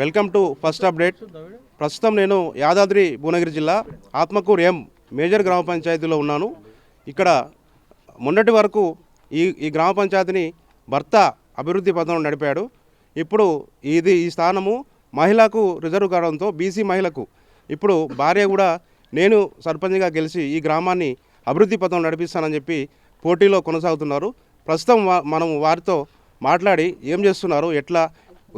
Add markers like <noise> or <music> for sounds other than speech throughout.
Welcome to first update. ప్రస్తుతం నేను యాదాద్రి భువనగిరి జిల్లా ఆత్మకూరు ఎం మేజర్ గ్రామ పంచాయతీలో ఉన్నాను. ఇక్కడ మొన్నటి వరకు ఈ ఈ గ్రామ పంచాయతీని భర్త అభివృద్ధి పథకం నడిపాడు. ఇప్పుడు ఇది ఈ స్థానము మహిళకు రిజర్వ్ కావడంతో బీసీ మహిళకు. ఇప్పుడు భార్య కూడా నేను సర్పంచ్గా గెలిచి ఈ గ్రామాన్ని అభివృద్ధి పథం నడిపిస్తానని చెప్పి పోటీలో కొనసాగుతున్నారు. ప్రస్తుతం మనం వారితో మాట్లాడి ఏం చేస్తున్నారు ఎట్లా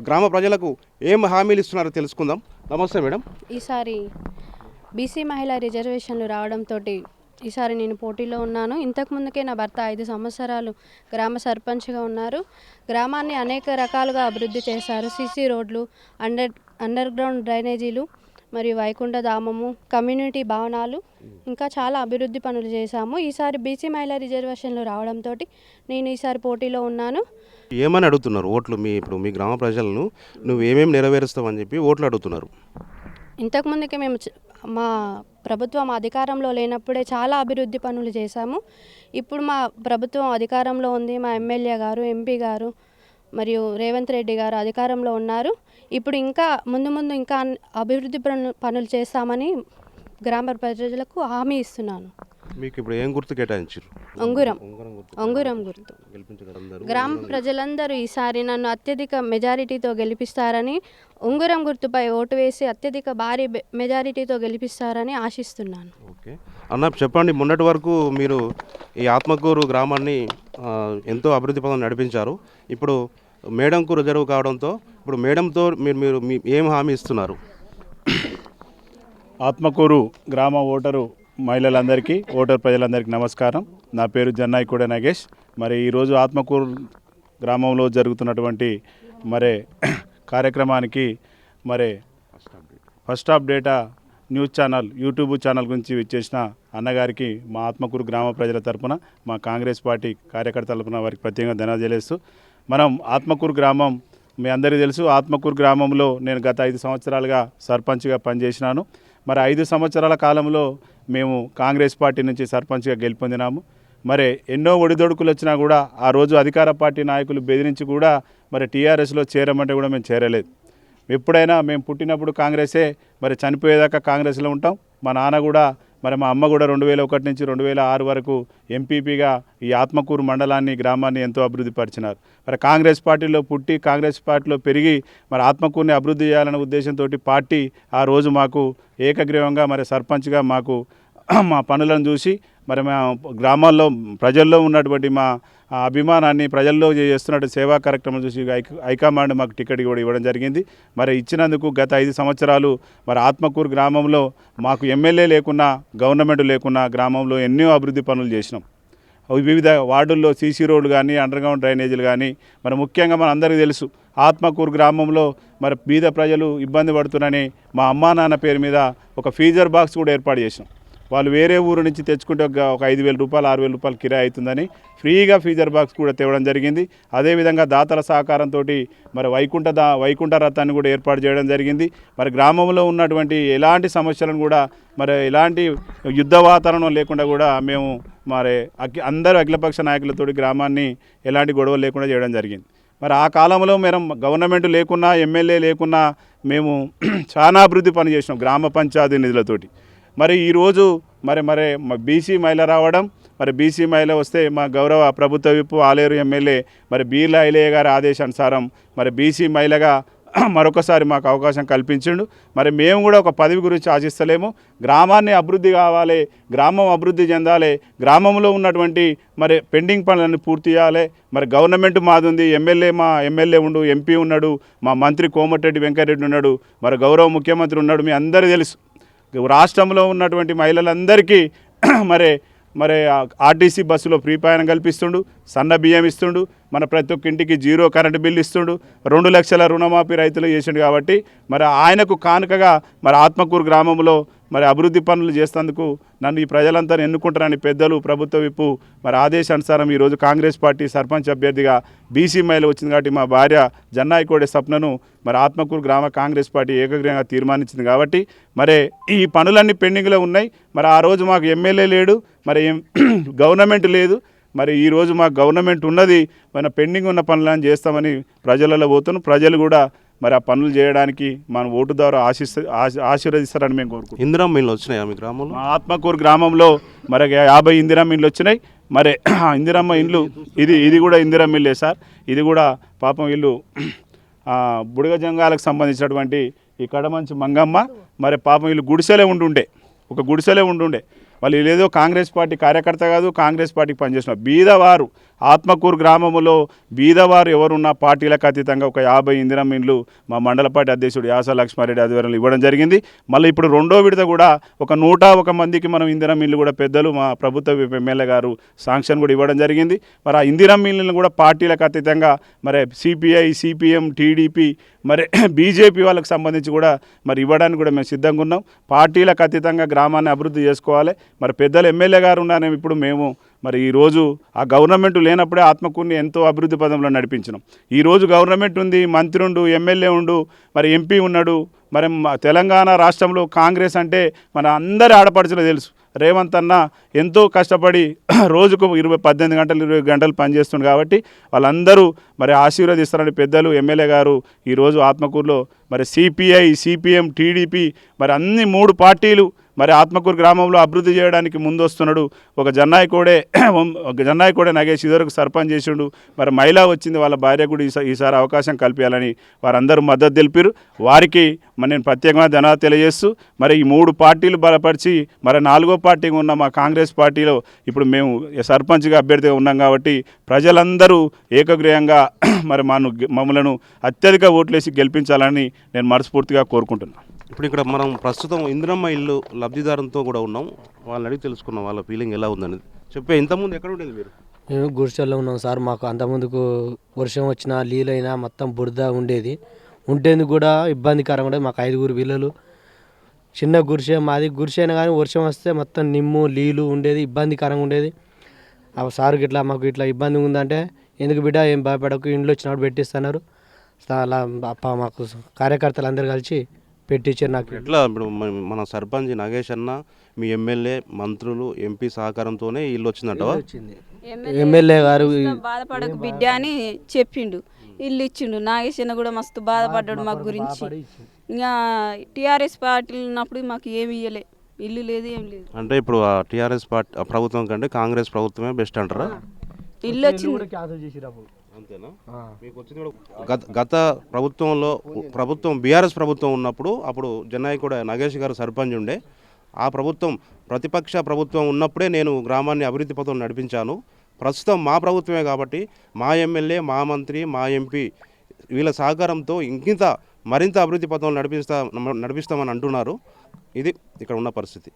గ్రామ ప్రజలకు ఏం హామీలు ఇస్తున్నారో తెలుసుకుందాం. నమస్తే మేడం. ఈసారి బీసీ మహిళా రిజర్వేషన్లు రావడంతో ఈసారి నేను పోటీలో ఉన్నాను. ఇంతకు ముందుకే నా భర్త ఐదు సంవత్సరాలు గ్రామ సర్పంచ్గా ఉన్నారు. గ్రామాన్ని అనేక రకాలుగా అభివృద్ధి చేశారు. సీసీ రోడ్లు అండర్ అండర్ గ్రౌండ్ డ్రైనేజీలు మరియు వైకుంఠ ధామము కమ్యూనిటీ భవనాలు ఇంకా చాలా అభివృద్ధి పనులు చేశాము. ఈసారి బీసీ మహిళా రిజర్వేషన్లు రావడంతో నేను ఈసారి పోటీలో ఉన్నాను. ఏమని అడుగుతున్నారు? ఓట్లు మీ ఇప్పుడు మీ గ్రామ ప్రజలను నువ్వు ఏమేమి నెరవేరుస్తావని చెప్పి ఓట్లు అడుగుతున్నారు. ఇంతకు ముందుకే మేము మా ప్రభుత్వం అధికారంలో లేనప్పుడే చాలా అభివృద్ధి పనులు చేశాము. ఇప్పుడు మా ప్రభుత్వం అధికారంలో ఉంది. మా ఎమ్మెల్యే గారు ఎంపీ గారు మరియు రేవంత్ రెడ్డి గారు అధికారంలో ఉన్నారు. ఇప్పుడు ఇంకా ముందు ముందు ఇంకా అభివృద్ధి పనులు పనులు చేస్తామని గ్రామ ప్రజలకు హామీ ఇస్తున్నాను. మీకు ఇప్పుడు ఏం గుర్తు కేటాయించారు అంగురం ఉంగరం గుర్తు గ్రామ ప్రజలందరూ ఈసారి నన్ను అత్యధిక మెజారిటీతో గెలిపిస్తారని ఉంగురం గుర్తుపై ఓటు వేసి అత్యధిక భారీ బె- మెజారిటీతో గెలిపిస్తారని ఆశిస్తున్నాను. ఓకే. అన్న చెప్పండి మొన్నటి వరకు మీరు ఈ ఆత్మకూరు గ్రామాన్ని ఎంతో అభివృద్ధి పదం నడిపించారు. ఇప్పుడు మేడంకు రిజర్వ్ కావడంతో ఇప్పుడు మేడంతో మీరు మీరు మీ ఏం హామీ ఇస్తున్నారు? ఆత్మకూరు గ్రామ ఓటరు మహిళలందరికీ ఓటర్ ప్రజలందరికీ నమస్కారం. నా పేరు జన్నాయికూడ నాగేష్. మరి ఈరోజు ఆత్మకూరు గ్రామంలో జరుగుతున్నటువంటి మరి కార్యక్రమానికి మరి ఫస్ట్ అప్డేటా న్యూస్ ఛానల్ యూట్యూబ్ ఛానల్ గురించి విచ్చేసిన అన్నగారికి మా ఆత్మకూరు గ్రామ ప్రజల తరపున మా కాంగ్రెస్ పార్టీ కార్యకర్తల తరపున వారికి ప్రత్యేకంగా ధన్యవాదాలు మనం ఆత్మకూరు గ్రామం మీ అందరికీ తెలుసు ఆత్మకూరు గ్రామంలో నేను గత ఐదు సంవత్సరాలుగా సర్పంచ్గా పనిచేసినాను. మరి ఐదు సంవత్సరాల కాలంలో మేము కాంగ్రెస్ పార్టీ నుంచి సర్పంచ్గా గెలుపొందినాము. మరి ఎన్నో ఒడిదొడుకులు వచ్చినా కూడా ఆ రోజు అధికార పార్టీ నాయకులు బెదిరించి కూడా మరి టీఆర్ఎస్లో చేరమంటే కూడా మేము చేరలేదు. ఎప్పుడైనా మేము పుట్టినప్పుడు కాంగ్రెసే మరి చనిపోయేదాకా కాంగ్రెస్లో ఉంటాం. మా నాన్న కూడా మరి మా అమ్మ కూడా రెండు వేల ఒకటి నుంచి రెండు వేల ఆరు వరకు ఎంపీపీగా ఈ ఆత్మకూరు మండలాన్ని గ్రామాన్ని ఎంతో అభివృద్ధి పరిచినారు. మరి కాంగ్రెస్ పార్టీలో పుట్టి కాంగ్రెస్ పార్టీలో పెరిగి మరి ఆత్మకూరుని అభివృద్ధి చేయాలనే ఉద్దేశంతో పార్టీ ఆ రోజు మాకు ఏకగ్రీవంగా మరి సర్పంచ్గా మాకు <clears throat> మా పనులను చూసి మరి మా గ్రామాల్లో ప్రజల్లో ఉన్నటువంటి మా అభిమానాన్ని ప్రజల్లో చేస్తున్నట్టు సేవా కార్యక్రమం చూసి హైక- హైకమాండ్ మాకు టికెట్ కూడా ఇవ్వడం జరిగింది. మరి ఇచ్చినందుకు గత ఐదు సంవత్సరాలు మరి ఆత్మకూరు గ్రామంలో మాకు ఎమ్మెల్యే లేకున్నా గవర్నమెంట్ లేకున్నా గ్రామంలో ఎన్నో అభివృద్ధి పనులు చేసినాం. వివిధ వార్డుల్లో సీసీ రోడ్లు కానీ అండర్గ్రౌండ్ డ్రైనేజీలు కానీ మరి ముఖ్యంగా మన అందరికీ తెలుసు ఆత్మకూరు గ్రామంలో మరి బీద ప్రజలు ఇబ్బంది పడుతున్నారని మా అమ్మా నాన్న పేరు మీద ఒక ఫీజర్ బాక్స్ కూడా ఏర్పాటు చేసినాం. వాళ్ళు వేరే ఊరు నుంచి తెచ్చుకుంటే ఒక ఒక ఐదు వేల రూపాయలు ఆరు వేల రూపాయలు కిరాయి అవుతుందని ఫ్రీగా ఫీజర్ బాక్స్ కూడా తేవడం జరిగింది. అదేవిధంగా దాతల సహకారంతో మరి వైకుంఠ దా వైకుంఠ రథాన్ని కూడా ఏర్పాటు చేయడం జరిగింది. మరి గ్రామంలో ఉన్నటువంటి ఎలాంటి సమస్యలను కూడా మరి ఎలాంటి యుద్ధ వాతావరణం లేకుండా కూడా మేము మరి అఖి అందరూ అఖిలపక్ష నాయకులతో గ్రామాన్ని ఎలాంటి గొడవలు లేకుండా చేయడం జరిగింది. మరి ఆ కాలంలో మేము గవర్నమెంట్ లేకున్నా ఎమ్మెల్యే లేకున్నా మేము <clears throat> చాలా అభివృద్ధి పని చేసినాం గ్రామ పంచాయతీ నిధులతోటి. మరి ఈరోజు మరి మరి బీసీ మహిళ రావడం మరి బీసీ మహిళ వస్తే మా గౌరవ ప్రభుత్వ విప్పు ఆలేరు ఎమ్మెల్యే మరి బీర్ల ఐలయ్య గారి ఆదేశానుసారం మరి బీసీ మహిళగా <clears throat> మరొకసారి మాకు అవకాశం కల్పించిండు. మరి మేము కూడా ఒక పదవి గురించి ఆశిస్తలేము. గ్రామాన్ని అభివృద్ధి కావాలి గ్రామం అభివృద్ధి చెందాలి గ్రామంలో ఉన్నటువంటి మరి పెండింగ్ పనులను పూర్తి చేయాలి. మరి గవర్నమెంట్ మాదుంది ఎమ్మెల్యే మా ఎమ్మెల్యే ఉండు ఎంపీ ఉన్నాడు మా మంత్రి కోమటిరెడ్డి వెంకటరెడ్డి ఉన్నాడు మరి గౌరవ ముఖ్యమంత్రి ఉన్నాడు మీ అందరూ తెలుసు. రాష్ట్రంలో ఉన్నటువంటి మహిళలందరికీ <clears throat> మరి మరి ఆర్టీసీ బస్సులో ఫ్రీ ప్రయాణం కల్పిస్తుండు సన్న బియ్యం ఇస్తుండు మన ప్రతి ఒక్క ఇంటికి జీరో కరెంటు బిల్లు ఇస్తుండు రెండు లక్షల రుణమాఫీ రైతులు చేసిండు కాబట్టి మరి ఆయనకు కానుకగా మరి ఆత్మకూరు గ్రామంలో మరి అభివృద్ధి పనులు చేసేందుకు నన్ను ఈ ప్రజలంతా ఎన్నుకుంటారని పెద్దలు ప్రభుత్వ విప్పు మరి ఆదేశానుసారం ఈరోజు కాంగ్రెస్ పార్టీ సర్పంచ్ అభ్యర్థిగా బీసీ మహిళ వచ్చింది కాబట్టి మా భార్య జన్నాయికోడే సప్నను మరి ఆత్మకూరు గ్రామ కాంగ్రెస్ పార్టీ ఏకగ్రీవంగా తీర్మానించింది కాబట్టి మరి ఈ పనులన్నీ పెండింగ్లో ఉన్నాయి. మరి ఆ రోజు మాకు ఎమ్మెల్యే లేడు మరి ఏం- <clears throat> గవర్నమెంట్ లేదు. మరి ఈ రోజు మాకు గవర్నమెంట్ ఉన్నది మన పెండింగ్ ఉన్న పనులను చేస్తామని ప్రజలలో పోతున్నాం ప్రజలు కూడా మరి ఆ పనులు చేయడానికి మన ఓటు ద్వారా ఆశిస్త ఆశ- ఆశీర్వదిస్తారని మేము కోరుకుంటున్నాం. ఇందిరా మిల్లు వచ్చినాయా మీ గ్రామంలో? మా ఆత్మకూరు గ్రామంలో మరి యాభై ఇందిరమ్మ ఇండ్లు వచ్చినాయి. మరి ఇందిరమ్మ ఇండ్లు ఇది ఇది కూడా ఇందిరమ్మ ఇల్లే సార్. ఇది కూడా పాపం ఇల్లు బుడగ జంగాలకు సంబంధించినటువంటి ఈ కడమంచి మంగమ్మ మరి పాపం వీళ్ళు గుడిసెలే ఉండుండే. ఒక గుడిసెలే ఉండుండే. వాళ్ళు ఏదో కాంగ్రెస్ పార్టీ కార్యకర్త కాదు కాంగ్రెస్ పార్టీకి పనిచేసిన బీదవారు ఆత్మకూరు గ్రామంలో బీదవారు ఎవరున్న పార్టీలకు అతీతంగా ఒక యాభై ఇందిరం ఇండ్లు మా మండల పార్టీ అధ్యక్షుడు యాస లక్ష్మారెడ్డి ఆధ్వర్యంలో ఇవ్వడం జరిగింది. మళ్ళీ ఇప్పుడు రెండో విడత కూడా ఒక నూట ఒక మందికి మనం ఇందిరం ఇల్లు కూడా పెద్దలు మా ప్రభుత్వ ఎమ్మెల్యే గారు శాంక్షన్ కూడా ఇవ్వడం జరిగింది. మరి ఆ ఇందిరం ఇల్లులను కూడా పార్టీలకు అతీతంగా మరి సిపిఐ సిపిఎం టీడీపీ మరి <clears throat> బీజేపీ వాళ్ళకి సంబంధించి కూడా మరి ఇవ్వడానికి కూడా మేము సిద్ధంగా ఉన్నాం. పార్టీలకు అతీతంగా గ్రామాన్ని అభివృద్ధి చేసుకోవాలి. మరి పెద్దలు ఎమ్మెల్యే గారు ఉన్నారని ఇప్పుడు మేము మరి ఈరోజు ఆ గవర్నమెంట్ లేనప్పుడే ఆత్మకూరుని ఎంతో అభివృద్ధి పదంలో నడిపించినాం. ఈరోజు గవర్నమెంట్ ఉంది మంత్రి ఉండు ఎమ్మెల్యే ఉండు మరి ఎంపీ ఉన్నాడు మరి తెలంగాణ రాష్ట్రంలో కాంగ్రెస్ అంటే మన అందరి ఆడపడుచులు తెలుసు. రేవంత్ అన్న ఎంతో కష్టపడి <clears throat> రోజుకు ఇరవై పద్దెనిమిది గంటలు ఇరవై గంటలు పనిచేస్తుంది కాబట్టి వాళ్ళందరూ మరి ఆశీర్వదిస్తారని పెద్దలు ఎమ్మెల్యే గారు ఈరోజు ఆత్మకూరులో మరి సిపిఐ సిపిఎం టీడీపీ మరి అన్ని మూడు పార్టీలు మరి ఆత్మకూరు గ్రామంలో అభివృద్ధి చేయడానికి ముందొస్తున్నాడు. ఒక జన్నాయి కోడే <clears throat> ఒక జన్నాయి కోడే నగేష్ ఇదివరకు సర్పంచ్ చేసిండు. మరి మహిళ వచ్చింది వాళ్ళ భార్య కూడా ఈసా- ఈసారి అవకాశం కల్పించాలని వారందరూ మద్దతు తెలిపారు. వారికి మరి నేను ప్రత్యేకంగా ధన్యవాదాలు తెలియజేస్తూ మరి ఈ మూడు పార్టీలు బలపరిచి మరి నాలుగో పార్టీగా ఉన్న మా కాంగ్రెస్ పార్టీలో ఇప్పుడు మేము సర్పంచ్గా అభ్యర్థిగా ఉన్నాం కాబట్టి ప్రజలందరూ ఏకగ్రీయంగా <clears throat> మరి మాను మమ్మలను అత్యధిక ఓట్లేసి గెలిపించాలని నేను మనస్ఫూర్తిగా కోరుకుంటున్నాను ఇప్పుడు ఇక్కడ మనం ప్రస్తుతం ఇందిరమ్మ ఇల్లు లబ్ధిదారులతో కూడా ఉన్నాం. వాళ్ళని అడిగి తెలుసుకున్నాం వాళ్ళ ఫీలింగ్ ఎలా ఉందనేది. చెప్పే ఇంతకుముందు ఎక్కడ ఉండేది మీరు? మేము గుడిసెల్లో ఉన్నాం సార్. మాకు అంతకుముందుకు వర్షం వచ్చినా నీళ్ళైనా మొత్తం బురద ఉండేది. ఉండేందుకు కూడా ఇబ్బందికరంగా ఉండేది. మాకు ఐదుగురు పిల్లలు. చిన్న గురిసె మాది గురిసె అయినా కానీ వర్షం వస్తే మొత్తం నిమ్ము నీళ్ళు ఉండేది ఇబ్బందికరంగా ఉండేది. ఆ సార్కి ఇట్లా మాకు ఇట్లా ఇబ్బంది ఉందంటే ఎందుకు బిడ్డ ఏం భయపడకు ఇంట్లో వచ్చినప్పుడు పెట్టిస్తున్నారు. అలా అప్ప మాకు కార్యకర్తలు అందరు కలిసి పెట్టించారు నాకు. ఎట్లా ఇప్పుడు మన- మన సర్పంచ్ నాగేష్ అన్న మీ ఎమ్మెల్యే మంత్రులు ఎంపీ సహకారంతోనే ఇల్లు వచ్చిందంటవా వచ్చింది. ఎమ్మెల్యే గారు బాధపడకు బిడ్డ అని చెప్పిండు. ఇల్లు ఇచ్చిండు. నాగేశ్వర కూడా మస్తు బాధపడ్డాడు మా గురించి. ఇంకా టీఆర్ఎస్ పార్టీలు ఉన్నప్పుడు మాకు ఏమి ఇయ్యలే. ఇల్లు లేదు ఏం లేదు. అంటే ఇప్పుడు ఆ టీఆర్ఎస్ పార్టీ ఆ ప్రభుత్వం కంటే కాంగ్రెస్ ప్రభుత్వమే బెస్ట్ అంటారా? ఇల్లు వచ్చింది. అంతేనా? మీకు వచ్చింది కూడా గత గత ప్రభుత్వంలో ప్రభుత్వం బీఆర్ఎస్ ప్రభుత్వం ఉన్నప్పుడు అప్పుడు జన్నాయి కూడా నాగేష్ గారు సర్పంచ్ ఉండే. ఆ ప్రభుత్వం ప్రతిపక్ష ప్రభుత్వం ఉన్నప్పుడే నేను గ్రామాన్ని అభివృద్ధి పథం నడిపించాను. ప్రస్తుతం మా ప్రభుత్వమే కాబట్టి మా ఎమ్మెల్యే మా మంత్రి మా ఎంపీ వీళ్ళ సహకారంతో ఇంకింత మరింత అభివృద్ధి పథంలో నడిపిస్తా నడిపిస్తామని అంటున్నారు. ఇది ఇక్కడ ఉన్న పరిస్థితి.